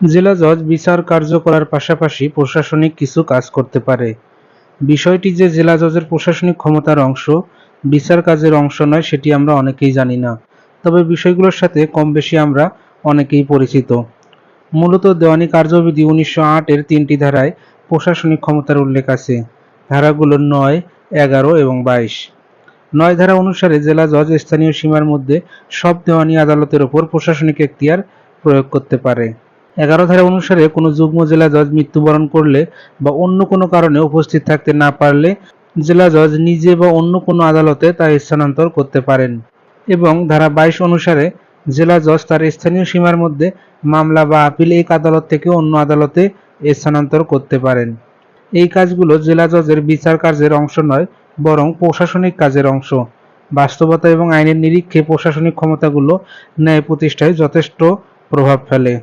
জেলা জজ বিচার কার্য করার পাশাপাশি প্রশাসনিক কিছু কাজ করতে পারে। বিষয়টি যে জেলা জজের প্রশাসনিক ক্ষমতার অংশ, বিচার কাজের অংশ নয় সেটি আমরা অনেকেই জানি না। তবে বিষয়গুলোর সাথে কম বেশি আমরা অনেকেই পরিচিত। মূলত দেওয়ানি কার্যবিধি উনিশশো এর তিনটি ধারায় প্রশাসনিক ক্ষমতার উল্লেখ আছে। ধারাগুলো নয়, এগারো এবং বাইশ। নয় ধারা অনুসারে জেলা জজ স্থানীয় সীমার মধ্যে সব দেওয়ানি আদালতের ওপর প্রশাসনিক এখতিয়ার প্রয়োগ করতে পারে। এগারো ধারা অনুসারে কোনো যুগ্ম জেলা জজ মৃত্যুবরণ করলে বা অন্য কোনো কারণে উপস্থিত থাকতে না পারলে জেলা জজ নিজে বা অন্য কোনো আদালতে তা স্থানান্তর করতে পারেন এবং ধারা বাইশ অনুসারে জেলা জজ তার স্থানীয় সীমার মধ্যে মামলা বা আপিল এক আদালত থেকে অন্য আদালতে স্থানান্তর করতে পারেন। এই কাজগুলো জেলা জজের বিচার কার্যের অংশ নয়, বরং প্রশাসনিক কাজের অংশ। বাস্তবতা এবং আইনের নিরীক্ষে প্রশাসনিক ক্ষমতাগুলো ন্যায় প্রতিষ্ঠায় যথেষ্ট প্রভাব ফেলে।